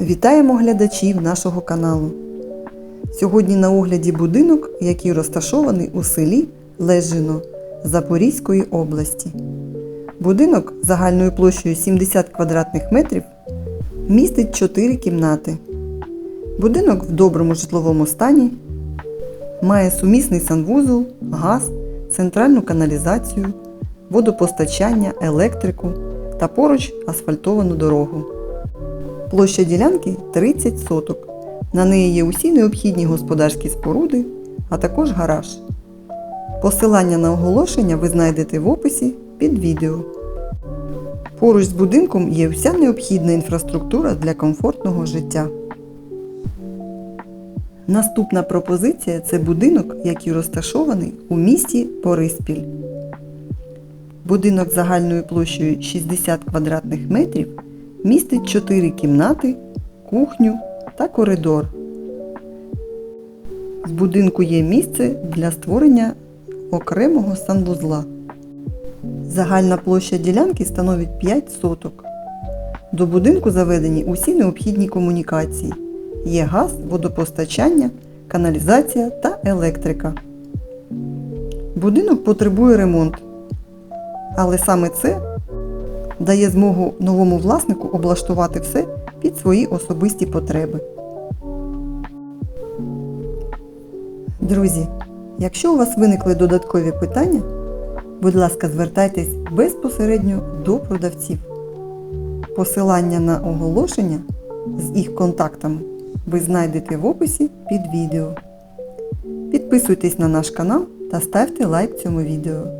Вітаємо глядачів нашого каналу. Сьогодні на огляді будинок, який розташований у селі Лежино Запорізької області. Будинок загальною площею 70 квадратних метрів містить 4 кімнати. Будинок в доброму житловому стані, має сумісний санвузол, газ, центральну каналізацію, водопостачання, електрику та поруч асфальтовану дорогу. Площа ділянки 30 соток. На неї є усі необхідні господарські споруди, а також гараж. Посилання на оголошення ви знайдете в описі під відео. Поруч з будинком є вся необхідна інфраструктура для комфортного життя. Наступна пропозиція це будинок, який розташований у місті Бориспіль. Будинок загальною площею 60 квадратних метрів містить 4 кімнати, кухню та коридор. В будинку є місце для створення окремого санвузла. Загальна площа ділянки становить 5 соток. До будинку заведені усі необхідні комунікації. Є газ, водопостачання, каналізація та електрика. Будинок потребує ремонт. Але саме це дає змогу новому власнику облаштувати все під свої особисті потреби. Друзі, якщо у вас виникли додаткові питання, будь ласка, звертайтесь безпосередньо до продавців. Посилання на оголошення з їх контактами ви знайдете в описі під відео. Підписуйтесь на наш канал та ставте лайк цьому відео.